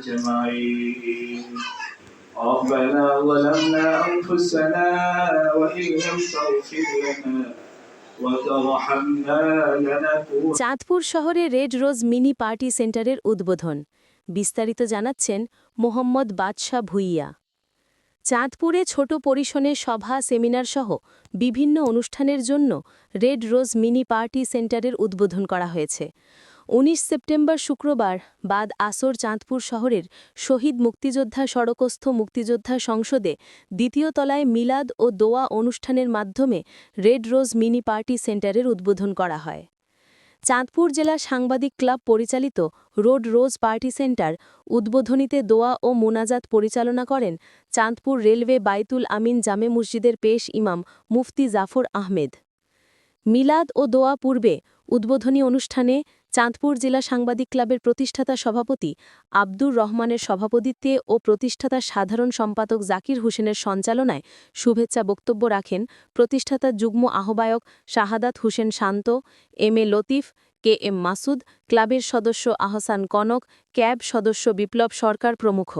أجمعين ربنا ظلمنا أنفسنا وإن لم تغفر لنا وترحمنا لنكون চাঁদপুর শহরে red rose mini party সেন্টারের উদ্বোধন বিস্তারিত জানাচ্ছেন মোহাম্মদ বাদশাহ ভুইয়া চাঁদপুরে ছোট পরিসরে সভা সেমিনার সহ বিভিন্ন অনুষ্ঠানের জন্য রেড রোজ মিনি পার্টি সেন্টারের উদ্বোধন করা হয়েছে ১৯ সেপ্টেম্বর শুক্রবার বাদ আসর চাঁদপুর শহরের শহীদ মুক্তিযোদ্ধা সড়কস্থ মুক্তিযোদ্ধা সংসদে দ্বিতীয় তলায় মিলাদ ও দোয়া অনুষ্ঠানের মাধ্যমে রেড রোজ মিনি পার্টি সেন্টারের উদ্বোধন করা হয়। চাঁদপুর জেলা সাংবাদিক ক্লাব পরিচালিত রোড রোজ পার্টি সেন্টার উদ্বোধনীতে দোয়া ও মোনাজাত পরিচালনা করেন চাঁদপুর রেলওয়ে বাইতুল আমিন জামে মসজিদের পেশ ইমাম মুফতি জাফর আহমেদ। মিলাদ ও দোয়া পূর্বে উদ্বোধনী অনুষ্ঠানে চাঁদপুর জেলা সাংবাদিক ক্লাবের প্রতিষ্ঠাতা সভাপতি আব্দুর রহমানের সভাপতিত্বে ও প্রতিষ্ঠাতা সাধারণ সম্পাদক জাকির হোসেনের সঞ্চালনায় শুভেচ্ছা বক্তব্য রাখেন প্রতিষ্ঠাতা যুগ্ম আহ্বায়ক Shahadat Hossain Shanto, M A Latif, K M Masud, ক্লাবের সদস্য আহসান কনক, ক্যাব সদস্য বিপ্লব সরকার প্রমুখ।